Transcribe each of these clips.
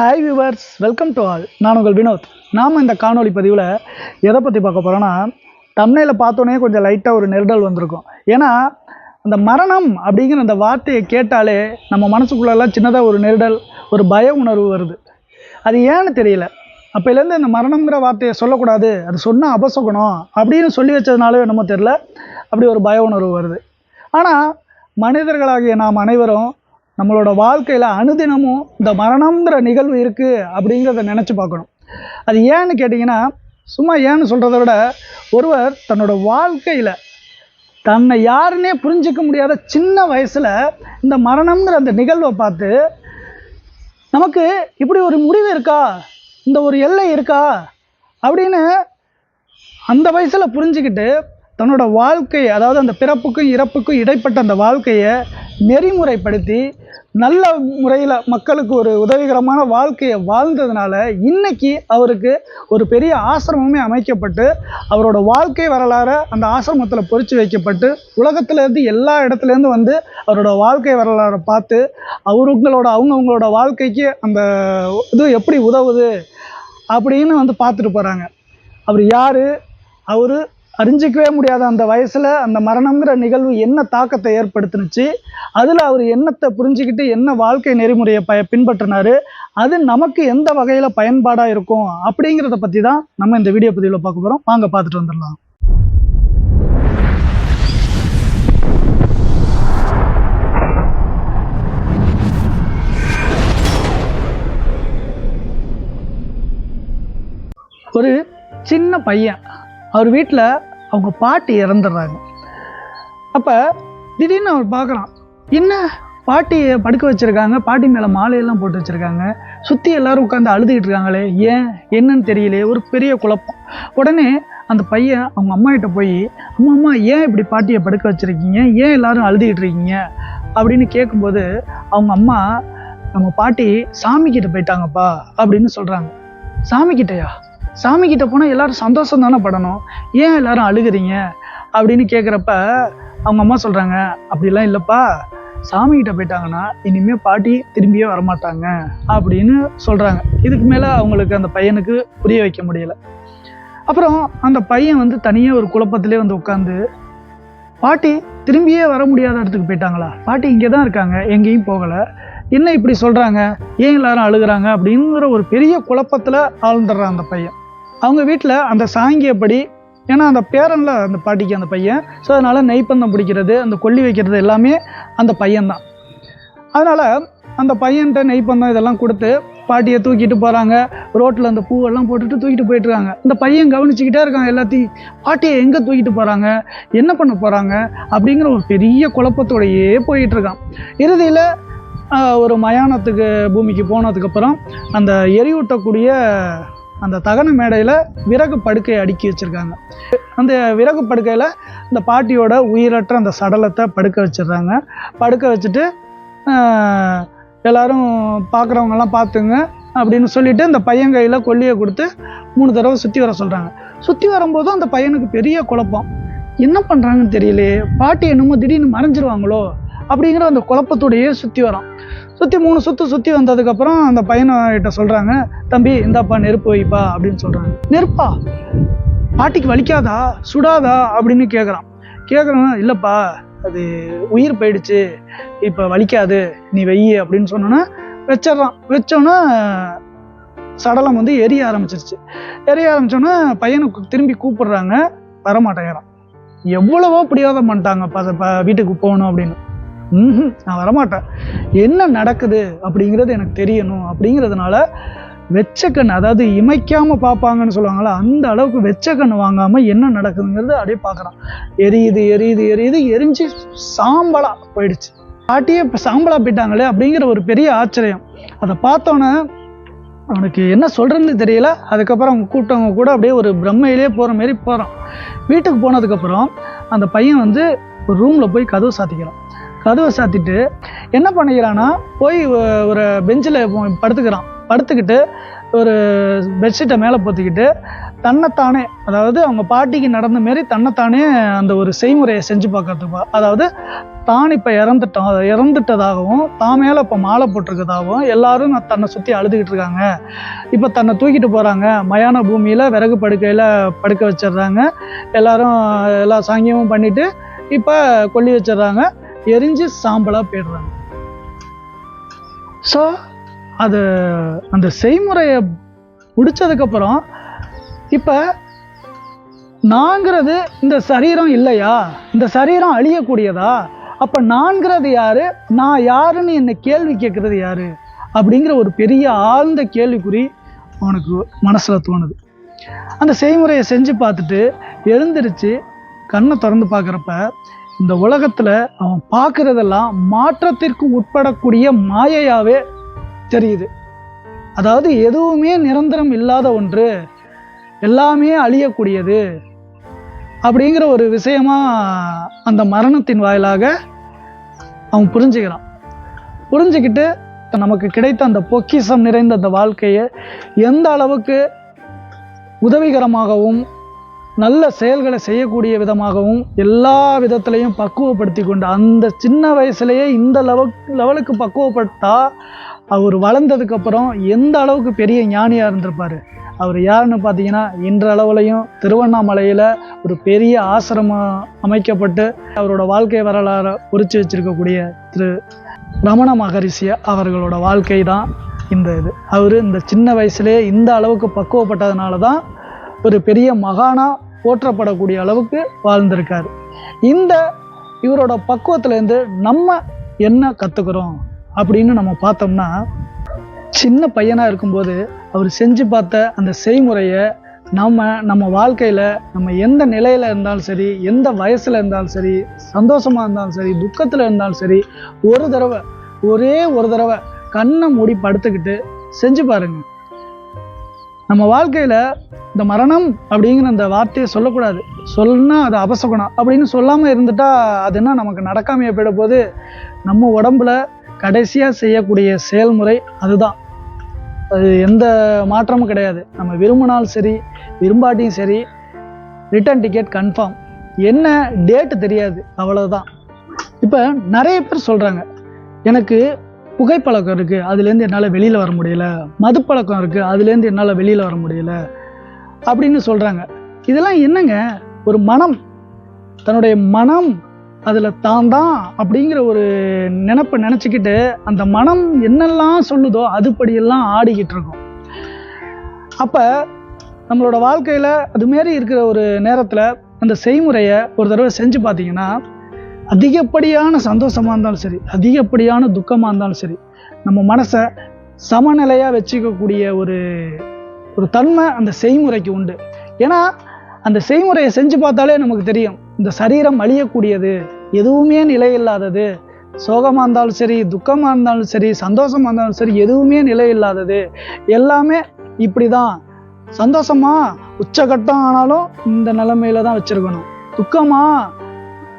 Hi viewers welcome to all நான் உங்கள் வினோத். நாம் இந்த காணொலி பதிவில் எதை பற்றி பார்க்க போகிறோன்னா தமிழில் பார்த்தோன்னே கொஞ்சம் லைட்டாக ஒரு நெருடல் வந்திருக்கும். ஏன்னா அந்த மரணம் அப்படிங்கிற அந்த வார்த்தையை கேட்டாலே நம்ம மனசுக்குள்ளெல்லாம் சின்னதாக ஒரு நெருடல் ஒரு பய உணர்வு வருது. அது ஏன்னு தெரியல. அப்போலேருந்து இந்த மரணங்கிற வார்த்தையை சொல்லக்கூடாது. அது சொன்னால் அபசகுணம் அப்படின்னு சொல்லி வச்சதுனாலே என்னமோ தெரில அப்படி ஒரு பய உணர்வு வருது. ஆனால் மனிதர்களாகிய நாம் அனைவரும் நம்மளோட வாழ்க்கையில் அனுதினமும் இந்த மரணம்ங்கிற நிகழ்வு இருக்குது அப்படிங்கிறத நினச்சி பார்க்கணும். அது ஏன்னு கேட்டிங்கன்னா சும்மா ஏன்னு சொல்கிறத விட ஒருவர் தன்னோட வாழ்க்கையில் தன்னை யாருன்னே புரிஞ்சிக்க முடியாத சின்ன வயசில் இந்த மரணம்ங்கிற அந்த நிகழ்வை பார்த்து நமக்கு இப்படி ஒரு முடிவு இருக்கா? இந்த ஒரு எல்லை இருக்கா? அப்படின்னு அந்த வயசில் புரிஞ்சுக்கிட்டு தன்னோட வாழ்க்கை அதாவது அந்த பிறப்புக்கும் இறப்புக்கும் இடைப்பட்ட அந்த வாழ்க்கையை நெறிமுறைப்படுத்தி நல்ல முறையில் மக்களுக்கு ஒரு உதவிகரமான வாழ்க்கையை வாழ்ந்ததுனால இன்றைக்கி அவருக்கு ஒரு பெரிய ஆசிரமமே அமைக்கப்பட்டு அவரோட வாழ்க்கை வரலாறை அந்த ஆசிரமத்தில் பொறிச்சு வைக்கப்பட்டு உலகத்துலேருந்து எல்லா இடத்துலேருந்து வந்து அவரோட வாழ்க்கை வரலாறை பார்த்து அவருங்களோட அவங்கவுங்களோட வாழ்க்கைக்கு அந்த இது எப்படி உதவுது அப்படின்னு வந்து பார்த்துட்டு போகிறாங்க அவர் யார்? அவர் அறிஞ்சிக்கவே முடியாத அந்த வயசில் அந்த மரணங்கிற நிகழ்வு என்ன தாக்கத்தை ஏற்படுத்துனுச்சு? அதில் அவர் என்னத்தை புரிஞ்சுக்கிட்டு என்ன வாழ்க்கை நெறிமுறையை பய பின்பற்றினாரு? அது நமக்கு எந்த வகையில் பயன்பாடாக இருக்கும்? அப்படிங்கிறத பற்றி தான் நம்ம இந்த வீடியோ பதிவில் பார்க்க போகிறோம் வாங்க பார்த்துட்டு வந்துடலாம். ஒரு சின்ன பையன். அவர் வீட்டில் அவங்க பாட்டி இறந்துடுறாங்க. அப்போ திடீர்னு அவர் பார்க்குறான் என்ன? பாட்டியை படுக்க வச்சுருக்காங்க பாட்டி மேலே மாலையெல்லாம் போட்டு வச்சுருக்காங்க சுற்றி எல்லாரும் உட்காந்து அழுதுகிட்டு இருக்காங்களே ஏன்? என்னன்னு தெரியலையே ஒரு பெரிய குழப்பம். உடனே அந்த பையன் அவங்க அம்மா கிட்ட போய் அம்மா அம்மா ஏன் இப்படி பாட்டியை படுக்க வச்சுருக்கீங்க? ஏன் எல்லோரும் அழுதுகிட்டு இருக்கீங்க? அப்படின்னு கேட்கும்போது அவங்க அம்மா நம்ம பாட்டி சாமிக்கிட்ட போயிட்டாங்கப்பா அப்படின்னு சொல்கிறாங்க சாமிக்கிட்டயா சாமி கிட்ட போனால் எல்லாரும் சந்தோஷம் தானே படணும். ஏன் எல்லாரும் அழுகுறீங்க? அப்படின்னு கேட்குறப்ப அவங்க அம்மா சொல்கிறாங்க அப்படிலாம் இல்லைப்பா. சாமி கிட்ட போயிட்டாங்கன்னா இனிமேல் பாட்டி திரும்பியே வரமாட்டாங்க. அப்படின்னு சொல்கிறாங்க இதுக்கு மேலே அவங்களுக்கு அந்த பையனுக்கு புரிய வைக்க முடியல. அப்புறம் அந்த பையன் வந்து தனியாக ஒரு குழப்பத்திலே வந்து உட்காந்து பாட்டி திரும்பியே வர முடியாத இடத்துக்கு போயிட்டாங்களா? பாட்டி இங்கே தான் இருக்காங்க எங்கேயும் போகலை. என்ன இப்படி சொல்கிறாங்க ஏன் எல்லாரும் அழுகுறாங்க? அப்படிங்கிற ஒரு பெரிய குழப்பத்தில் ஆழ்ந்துடுறான் அந்த பையன். அவங்க வீட்டில் அந்த சாங்கியப்படி ஏன்னா அந்த பேரனில் அந்த பாட்டிக்கு அந்த பையன். ஸோ அதனால் நெய்ப்பந்தம் பிடிக்கிறது அந்த கொல்லி வைக்கிறது எல்லாமே அந்த பையன்தான். அதனால் அந்த பையன்கிட்ட நெய்ப்பந்தம் இதெல்லாம் கொடுத்து பாட்டியை தூக்கிட்டு போகிறாங்க ரோட்டில் அந்த பூவெல்லாம் போட்டுட்டு தூக்கிட்டு போயிட்டுருக்காங்க. இந்த பையன் கவனிச்சுக்கிட்டே இருக்காங்க எல்லாத்தையும். பாட்டியை எங்கே தூக்கிட்டு போகிறாங்க என்ன பண்ண போகிறாங்க அப்படிங்கிற ஒரு பெரிய குழப்பத்தோடையே போயிட்டுருக்கான். இறுதியில் ஒரு மயானத்துக்கு பூமிக்கு போனதுக்கப்புறம் அந்த எரியூட்டக்கூடிய அந்த தகன மேடையில் விறகு படுக்கையை அடுக்கி வச்சுருக்காங்க. அந்த விறகு படுக்கையில் இந்த பாட்டியோட உயிரற்ற அந்த சடலத்தை படுக்க வச்சிடுறாங்க. படுக்க வச்சுட்டு எல்லோரும் பார்க்குறவங்கெல்லாம் பார்த்துங்க அப்படின்னு சொல்லிட்டு அந்த பையன் கையில் கொல்லியை கொடுத்து மூணு தடவை சுற்றி வர சொல்கிறாங்க சுற்றி வரும்போதும் அந்த பையனுக்கு பெரிய குழப்பம். என்ன பண்ணுறாங்கன்னு தெரியலையே பாட்டி என்னமோ திடீர்னு மறைஞ்சிருவாங்களோ அப்படிங்கிற அந்த குழப்பத்தோடையே சுற்றி வரோம் சுற்றி மூணு சுற்று சுற்றி வந்ததுக்கப்புறம் அந்த பையன்கிட்ட சொல்கிறாங்க தம்பி இந்தாப்பா நெருப்பு வைப்பா அப்படின்னு சொல்கிறாங்க நெருப்பா? பாட்டிக்கு வலிக்காதா? சுடாதா? அப்படின்னு கேட்குறான் கேட்குறான் இல்லைப்பா அது உயிர் போயிடுச்சு இப்போ வலிக்காது நீ வெயி அப்படின்னு சொன்னோன்னா வச்சிட்றான். வச்சோன்னே சடலம் வந்து எரிய ஆரம்பிச்சிருச்சு. எரிய ஆரம்பிச்சோன்னே பையனுக்கு திரும்பி கூப்பிடுறாங்க வரமாட்டேங்கிறான். எவ்வளவோ பிடிவாதம் பண்ணிட்டாங்க ப- வீட்டுக்கு போகணும் அப்படின்னு. ம் நான் வரமாட்டேன். என்ன நடக்குது அப்படிங்கிறது எனக்கு தெரியணும். அப்படிங்கிறதுனால வெச்ச கண் அதாவது இமைக்காமல் பார்ப்பாங்கன்னு சொல்லுவாங்கல்ல அந்த அளவுக்கு வெச்ச கண் வாங்காமல் என்ன நடக்குதுங்கிறது அப்படியே பார்க்குறான் எரியுது எரியுது எரியுது எரிஞ்சு சாம்பலா போயிடுச்சு. பாட்டியே இப்போ சாம்பலா போயிட்டாங்களே அப்படிங்கிற ஒரு பெரிய ஆச்சரியம். அதை பார்த்தோன்னே அவனுக்கு என்ன சொல்கிறதுன்னு தெரியல. அதுக்கப்புறம் அவங்க கூட்டவங்க கூட அப்படியே ஒரு பிரம்மையிலே போகிற மாரி போகிறான் வீட்டுக்கு போனதுக்கப்புறம் அந்த பையன் வந்து ஒரு ரூமில் போய் கதவு சாத்திக்கிறான். கதவை சாத்திட்டு என்ன பண்ணிக்கிறான்னா போய் ஒரு பெஞ்சில் படுத்துக்கிறான். படுத்துக்கிட்டு ஒரு பெட்ஷீட்டை மேலே போத்திக்கிட்டு தன்னைத்தானே அதாவது அவங்க பாட்டிக்கு நடந்த மாரி தன்னைத்தானே அந்த ஒரு செய்முறையை செஞ்சு பார்க்கறதுக்கு அதாவது தான் இப்போ இறந்துட்டோம் இறந்துட்டதாகவும் தான் மேலே இப்போ மாலை போட்டிருக்கதாகவும் எல்லாரும் நான் தன்னை சுற்றி அழுதுகிட்டு இருக்காங்க. இப்போ தன்னை தூக்கிட்டு போகிறாங்க மயான பூமியில் விறகு படுக்கையில் படுக்க வச்சிடுறாங்க. எல்லாரும் எல்லா சாங்கியமும் பண்ணிவிட்டு இப்போ கொல்லி வச்சிடுறாங்க. எரிஞ்சு சாம்பலாக போயிடுறாங்க. ஸோ அது அந்த செய்முறையை முடிச்சதுக்கப்புறம் இப்போ நான்கிறது இந்த சரீரம் இல்லையா? இந்த சரீரம் அழியக்கூடியதா? அப்போ நான்கிறது யாரு? நான் யாருன்னு என்னை கேள்வி கேட்குறது யாரு? அப்படிங்கிற ஒரு பெரிய ஆழ்ந்த கேள்விக்குறி அவனுக்கு மனசில் தோணுது. அந்த செய்முறையை செஞ்சு பார்த்துட்டு எழுந்திருச்சு கண்ணை திறந்து பார்க்குறப்ப இந்த உலகத்தில் அவன் பார்க்குறதெல்லாம் மாற்றத்திற்கு உட்படக்கூடிய மாயையாகவே தெரியுது. அதாவது எதுவுமே நிரந்தரம் இல்லாத ஒன்று எல்லாமே அழியக்கூடியது அப்படிங்கிற ஒரு விஷயமா அந்த மரணத்தின் வாயிலாக அவன் புரிஞ்சுக்கிறான். புரிஞ்சுக்கிட்டு நமக்கு கிடைத்த அந்த பொக்கிஷம் நிறைந்த அந்த வாழ்க்கையை எந்த அளவுக்கு உதவிகரமாகவும் நல்ல செயல்களை செய்யக்கூடிய விதமாகவும் எல்லா விதத்திலையும் பக்குவப்படுத்தி கொண்டு அந்த சின்ன வயசுலேயே இந்த லெவல் லெவலுக்கு பக்குவப்பட்டால் அவர் வளர்ந்ததுக்கப்புறம் எந்த அளவுக்கு பெரிய ஞானியாக இருந்திருப்பார்? அவர் யாருன்னு பார்த்தீங்கன்னா இன்றளவுலையும் திருவண்ணாமலையில் ஒரு பெரிய ஆசிரமம் அமைக்கப்பட்டு அவரோட வாழ்க்கை வரலாறை குறித்து வச்சிருக்கக்கூடிய திரு ரமண மகரிஷி அவர்களோட வாழ்க்கை தான் இந்த இது. அவர் இந்த சின்ன வயசுலேயே இந்த அளவுக்கு பக்குவப்பட்டதுனால தான் ஒரு பெரிய மகானா போற்றப்படக்கூடிய அளவுக்கு வாழ்ந்திருக்கார். இந்த இவரோட பக்குவத்துலேருந்து நம்ம என்ன கற்றுக்குறோம் அப்படின்னு நம்ம பார்த்தோம்னா சின்ன பையனாக இருக்கும்போது அவர் செஞ்சு பார்த்த அந்த செய்முறையை நம்ம நம்ம வாழ்க்கையில் நம்ம எந்த நிலையில் இருந்தாலும் சரி எந்த வயசில் இருந்தாலும் சரி சந்தோஷமாக இருந்தாலும் சரி துக்கத்தில் இருந்தாலும் சரி ஒரு தடவை ஒரே ஒரு தடவை கண்ணை மூடி படுத்துக்கிட்டு செஞ்சு பாருங்கள் நம்ம வாழ்க்கையில் இந்த மரணம் அப்படிங்கிற அந்த வார்த்தையை சொல்லக்கூடாது. சொன்னால் அது அபசகுணம். அப்படின்னு சொல்லாமல் இருந்துட்டால் அது என்ன நமக்கு நடக்காமையே போயிட போது நம்ம உடம்புல கடைசியாக செய்யக்கூடிய செயல்முறை அதுதான். அது எந்த மாற்றமும் கிடையாது. நம்ம விரும்பினாலும் சரி விரும்பாட்டியும் சரி ரிட்டர்ன் டிக்கெட் கன்ஃபார்ம் என்ன டேட்டு தெரியாது. அவ்வளோதான் இப்போ நிறைய பேர் சொல்கிறாங்க எனக்கு புகைப்பழக்கம் இருக்குது அதுலேருந்து என்னால் வெளியில் வர முடியல. மதுப்பழக்கம் இருக்குது அதுலேருந்து என்னால் வெளியில் வர முடியல அப்படின்னு சொல்கிறாங்க இதெல்லாம் என்னங்க? ஒரு மனம். தன்னுடைய மனம் அதில் தான் தான் அப்படிங்கிற ஒரு நினப்பை நினச்சிக்கிட்டு அந்த மனம் என்னெல்லாம் சொல்லுதோ அதுபடியெல்லாம் ஆடிக்கிட்டு இருக்கும். அப்போ நம்மளோட வாழ்க்கையில் அதுமாரி இருக்கிற ஒரு நேரத்தில் அந்த செய்முறையை ஒரு தடவை செஞ்சு பார்த்தீங்கன்னா அதிகப்படியான சந்தோஷமாக இருந்தாலும் சரி அதிகப்படியான துக்கமாக இருந்தாலும் சரி நம்ம மனசை சமநிலையாக வச்சுக்கக்கூடிய ஒரு ஒரு தன்மை அந்த செய்முறைக்கு உண்டு. ஏன்னா அந்த செய்முறையை செஞ்சு பார்த்தாலே நமக்கு தெரியும் இந்த சரீரம் அழியக்கூடியது எதுவுமே நிலை இல்லாதது சோகமாக இருந்தாலும் சரி துக்கமாக இருந்தாலும் சரி சந்தோஷமாக இருந்தாலும் சரி எதுவுமே நிலை இல்லாதது எல்லாமே இப்படி தான் சந்தோஷமா உச்சகட்டம் ஆனாலும் இந்த நிலைமையில தான் வச்சுருக்கணும். துக்கமாக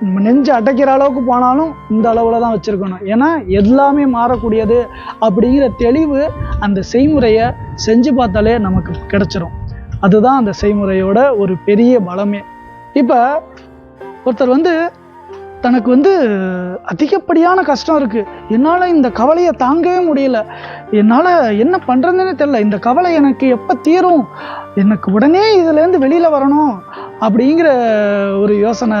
நெஞ்சு அடைக்கிற அளவுக்கு போனாலும் இந்த அளவில் தான் வச்சுருக்கணும். ஏன்னா எல்லாமே மாறக்கூடியது அப்படிங்கிற தெளிவு அந்த செய்முறையை செஞ்சு பார்த்தாலே நமக்கு கிடச்சிரும். அதுதான் அந்த செய்முறையோட ஒரு பெரிய பலமே. இப்போ ஒருத்தர் வந்து தனக்கு வந்து அதிகப்படியான கஷ்டம் இருக்குது என்னால் இந்த கவலையை தாங்கவே முடியல. என்னால் என்ன பண்ணுறதுன்னே தெரில இந்த கவலை எனக்கு எப்போ தீரும்? எனக்கு உடனே இதுலேருந்து வெளியில் வரணும் அப்படிங்கிற ஒரு யோசனை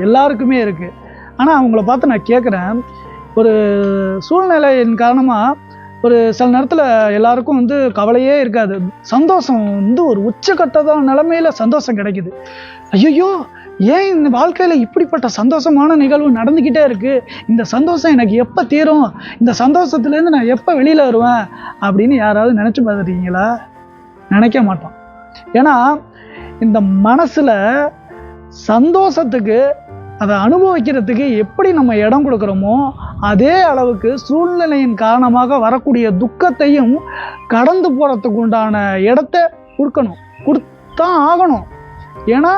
எல்லாருக்குமே இருக்குது ஆனால் அவங்கள பார்த்து நான் கேட்குறேன் ஒரு சூழ்நிலையின் காரணமாக ஒரு சில நேரத்தில் எல்லாருக்கும் வந்து கவலையே இருக்காது. சந்தோஷம் வந்து ஒரு உச்சக்கட்டதான் நிலமையில சந்தோஷம் கிடைக்குது. ஐயோ ஏன் இந்த வாழ்க்கையில் இப்படிப்பட்ட சந்தோஷமான நிகழ்வு நடந்துக்கிட்டே இருக்குது இந்த சந்தோஷம் எனக்கு எப்போ தீரும்? இந்த சந்தோஷத்துலேருந்து நான் எப்போ வெளியில் வருவேன்? அப்படின்னு யாராவது நினச்சி பார்த்துருக்கீங்களா? நினைக்க மாட்டோம். ஏன்னா இந்த மனசில் சந்தோஷத்துக்கு அதை அனுபவிக்கிறதுக்கு எப்படி நம்ம இடம் கொடுக்குறோமோ அதே அளவுக்கு சூழ்நிலையின் காரணமாக வரக்கூடிய துக்கத்தையும் கடந்து போகிறதுக்கு உண்டான இடத்த கொடுக்கணும். கொடுத்தான் ஆகணும். ஏன்னா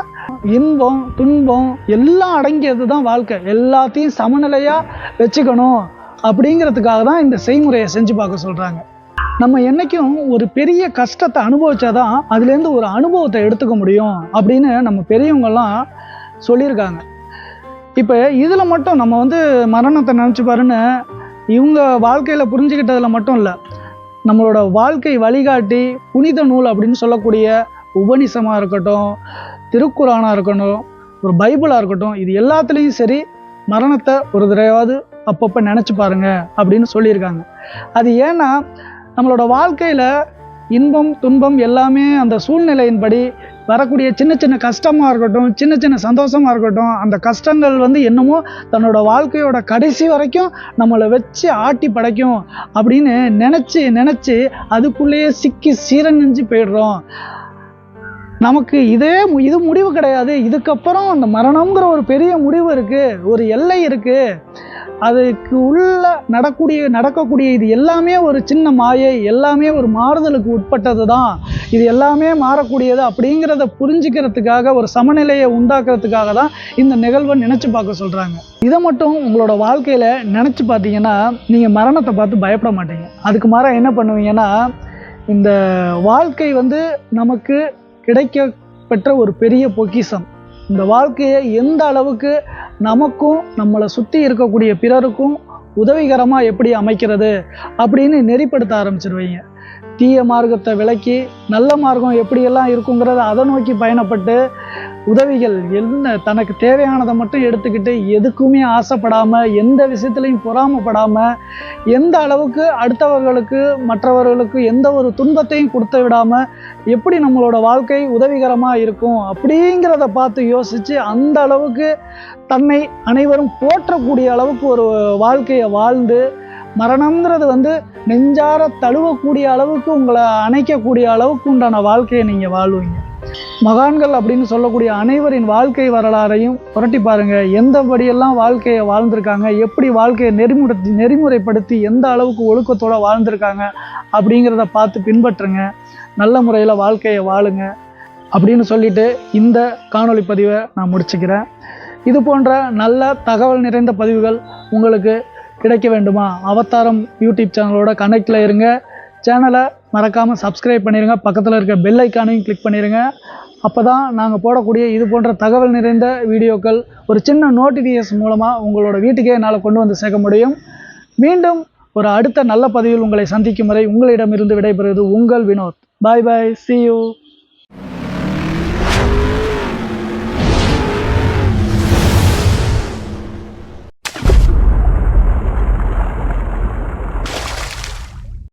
இன்பம் துன்பம் எல்லாம் அடங்கியது தான் வாழ்க்கை. எல்லாத்தையும் சமநிலையாக வச்சுக்கணும் அப்படிங்கிறதுக்காக தான் இந்த செய்முறையை செஞ்சு பார்க்க சொல்கிறாங்க நம்ம என்னைக்கும் ஒரு பெரிய கஷ்டத்தை அனுபவிச்சாதான் அதுலேருந்து ஒரு அனுபவத்தை எடுத்துக்க முடியும் அப்படின்னு நம்ம பெரியவங்கெல்லாம் சொல்லியிருக்காங்க. இப்போ இதில் மட்டும் நம்ம வந்து மரணத்தை நினச்சி பாருன்னு இவங்க வாழ்க்கையில் புரிஞ்சுக்கிட்டதில் மட்டும் இல்லை நம்மளோட வாழ்க்கை வழிகாட்டி புனித நூல் அப்படின்னு சொல்லக்கூடிய உபனிஷமாக இருக்கட்டும் திருக்குறானாக இருக்கட்டும் ஒரு பைபிளாக இருக்கட்டும் இது எல்லாத்துலேயும் சரி மரணத்தை ஒரு தடவையாவது அப்பப்போ நினச்சி பாருங்க அப்படின்னு சொல்லியிருக்காங்க. அது ஏன்னா நம்மளோட வாழ்க்கையில் இன்பம் துன்பம் எல்லாமே அந்த சூழ்நிலையின்படி வரக்கூடிய சின்ன சின்ன கஷ்டமாக இருக்கட்டும் சின்ன சின்ன சந்தோஷமாக இருக்கட்டும் அந்த கஷ்டங்கள் வந்து என்னமோ தன்னோட வாழ்க்கையோட கடைசி வரைக்கும் நம்மளை வச்சு ஆட்டி படைக்கும் அப்படின்னு நினச்சி நினச்சி அதுக்குள்ளேயே சிக்கி சீரணிஞ்சு போயிடுறோம். நமக்கு இதே மு- இது முடிவு கிடையாது. இதுக்கப்புறம் அந்த மரணம்ங்கிற ஒரு பெரிய முடிவு இருக்குது ஒரு எல்லை இருக்குது அதுக்கு உள்ள நடக்கூடிய நடக்கக்கூடிய இது எல்லாமே ஒரு சின்ன மாயை எல்லாமே ஒரு மாறுதலுக்கு உட்பட்டது தான். இது எல்லாமே மாறக்கூடியது அப்படிங்கிறத புரிஞ்சுக்கிறதுக்காக ஒரு சமநிலையை உண்டாக்குறதுக்காக தான் இந்த நிகழ்வை நினச்சி பார்க்க சொல்கிறாங்க இதை மட்டும் உங்களோட வாழ்க்கையில் நினச்சி பார்த்தீங்கன்னா நீங்கள் மரணத்தை பார்த்து பயப்பட மாட்டீங்க. அதுக்கு மாறாக என்ன பண்ணுவீங்கன்னா இந்த வாழ்க்கை வந்து நமக்கு கிடைக்க பெற்ற ஒரு பெரிய பொக்கிஷம். இந்த வாழ்க்கையை எந்த அளவுக்கு நமக்கும் நம்மளை சுற்றி இருக்கக்கூடிய பிறருக்கும் உதவிகரமாக எப்படி அமைக்கிறது அப்படின்னு நெறிப்படுத்த ஆரம்பிச்சிருவீங்க. தீய மார்க்கத்தை விலக்கி நல்ல மார்க்கம் எப்படியெல்லாம் இருக்குங்கிறத அதை நோக்கி பயணப்பட்டு உதவிகள் என்ன தனக்கு தேவையானதை மட்டும் எடுத்துக்கிட்டு எதுக்குமே ஆசைப்படாமல் எந்த விஷயத்துலையும் பொறாமப்படாமல் எந்த அளவுக்கு அடுத்தவர்களுக்கு மற்றவர்களுக்கு எந்த ஒரு துன்பத்தையும் கொடுத்து விடாமல் எப்படி நம்மளோட வாழ்க்கை உதவிகரமாக இருக்கும் அப்படிங்கிறத பார்த்து யோசித்து அந்த அளவுக்கு தன்னை அனைவரும் போற்றக்கூடிய அளவுக்கு ஒரு வாழ்க்கையை வாழ்ந்து மரணம்ங்கிறது வந்து நெஞ்சார தழுவக்கூடிய அளவுக்கு உங்களை அணைக்கக்கூடிய அளவுக்கு உண்டான வாழ்க்கையை நீங்கள் வாழ்வீங்க. மகான்கள் அப்படின்னு சொல்லக்கூடிய அனைவரின் வாழ்க்கை வரலாறையும் புரட்டி பாருங்கள் எந்தபடியெல்லாம் வாழ்க்கையை வாழ்ந்திருக்காங்க எப்படி வாழ்க்கையை நெறிமுறை நெறிமுறைப்படுத்தி எந்த அளவுக்கு ஒழுக்கத்தோடு வாழ்ந்திருக்காங்க அப்படிங்கிறத பார்த்து பின்பற்றுங்க. நல்ல முறையில் வாழ்க்கையை வாழுங்க அப்படின்னு சொல்லிட்டு இந்த காணொளி பதிவை நான் முடிச்சுக்கிறேன். இது போன்ற நல்ல தகவல் நிறைந்த பதிவுகள் உங்களுக்கு கிடைக்க வேண்டுமா? அவதாரம் யூடியூப் சேனலோட கனெக்டில் இருங்க. சேனலை மறக்காமல் சப்ஸ்கிரைப் பண்ணிடுங்க பக்கத்தில் இருக்க பெல் ஐக்கானையும் கிளிக் பண்ணிடுங்க அப்போ தான் நாங்கள் போடக்கூடிய இது போன்ற தகவல் நிறைந்த வீடியோக்கள் ஒரு சின்ன நோட்டிஃபிகேஷன் மூலமாக உங்களோட வீட்டுக்கே என்னால் கொண்டு வந்து சேர்க்க முடியும். மீண்டும் ஒரு அடுத்த நல்ல பதிவில் உங்களை சந்திக்கும் வரை உங்களிடமிருந்து விடைபெறுவது உங்கள் Vinod. Bye bye see you